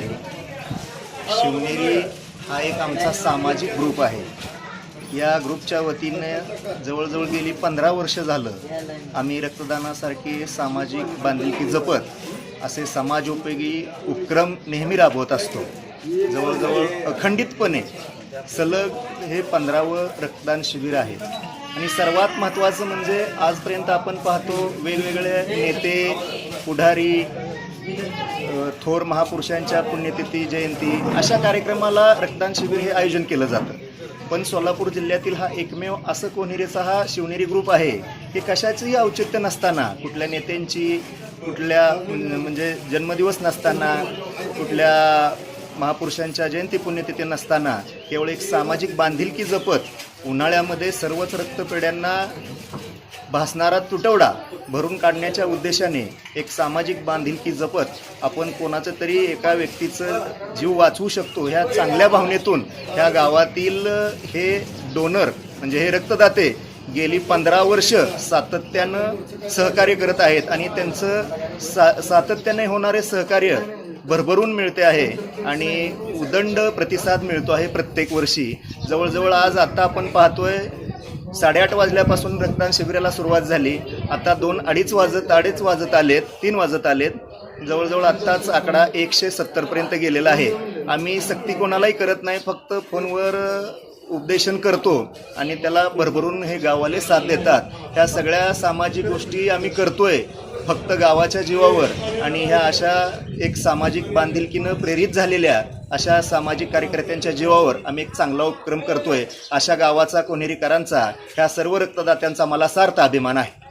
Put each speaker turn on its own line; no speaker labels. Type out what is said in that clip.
शिवनेरी. शिवनेरी हा एक आमचा सामाजिक ग्रुप आहे. या ग्रुपच्या वतीने जवळजवळ गेली पंधरा वर्ष झालं आम्ही रक्तदानासारखी सामाजिक बांधिलकी जपत असे समाजोपयोगी उपक्रम नेहमी राबवत असतो. जवळजवळ अखंडितपणे सलग हे पंधरावं रक्तदान शिबिर आहे. आणि सर्वात महत्त्वाचं म्हणजे आजपर्यंत आपण पाहतो वेगवेगळे नेते पुढारी थोर महापुरुषांच्या पुण्यतिथी जयंती अशा कार्यक्रमाला रक्तदान शिबिर हे आयोजन केलं जातं. पण सोलापूर जिल्ह्यातील हा एकमेव असं कोणिरेचा हा शिवनेरी ग्रुप आहे हे कशाचंही औचित्य नसताना कुठल्या नेत्यांची कुठल्या म्हणजे जन्मदिवस नसताना कुठल्या महापुरुषांच्या जयंती पुण्यतिथी नसताना केवळ एक सामाजिक बांधिलकी जपत उन्हाळ्यामध्ये सर्वच रक्तपेढ्यांना भासणारा तुटवडा भरून काढण्याच्या उद्देशाने एक सामाजिक बांधिलकी जपत आपण कोणाचं तरी एका व्यक्तीचं जीव वाचवू शकतो ह्या चांगल्या भावनेतून ह्या गावातील हे डोनर म्हणजे हे रक्तदाते गेली पंधरा वर्ष सातत्यानं सहकार्य करत आहेत आणि त्यांचं सा सातत्याने होणारे सहकार्य भरभरून मिळते आहे आणि उदंड प्रतिसाद मिळतो आहे प्रत्येक वर्षी. जवळजवळ आज आत्ता आपण पाहतोय साडेआठ वाजल्यापासून रक्तदान शिबिराला सुरुवात झाली. आता दोन अडीच वाजत अडीच वाजत आलेत तीन वाजत आलेत. जवळजवळ आत्ताच आकडा एकशे सत्तरपर्यंत गेलेला आहे. आम्ही सक्ती कोणालाही करत नाही फक्त फोनवर उपदेशन करतो आणि त्याला भरभरून हे गाववाले साथ देतात. ह्या सगळ्या सामाजिक गोष्टी आम्ही करतोय फक्त गावाच्या जीवावर. आणि ह्या अशा एक सामाजिक बांधिलकीनं प्रेरित झालेल्या अशा सामाजिक कार्यकर्त्यांच्या जीवावर आम्ही एक चांगला उपक्रम करतोय. अशा गावाचा कोणेरीकरांचा ह्या सर्व रक्तदात्यांचा मला सार्थ अभिमान आहे.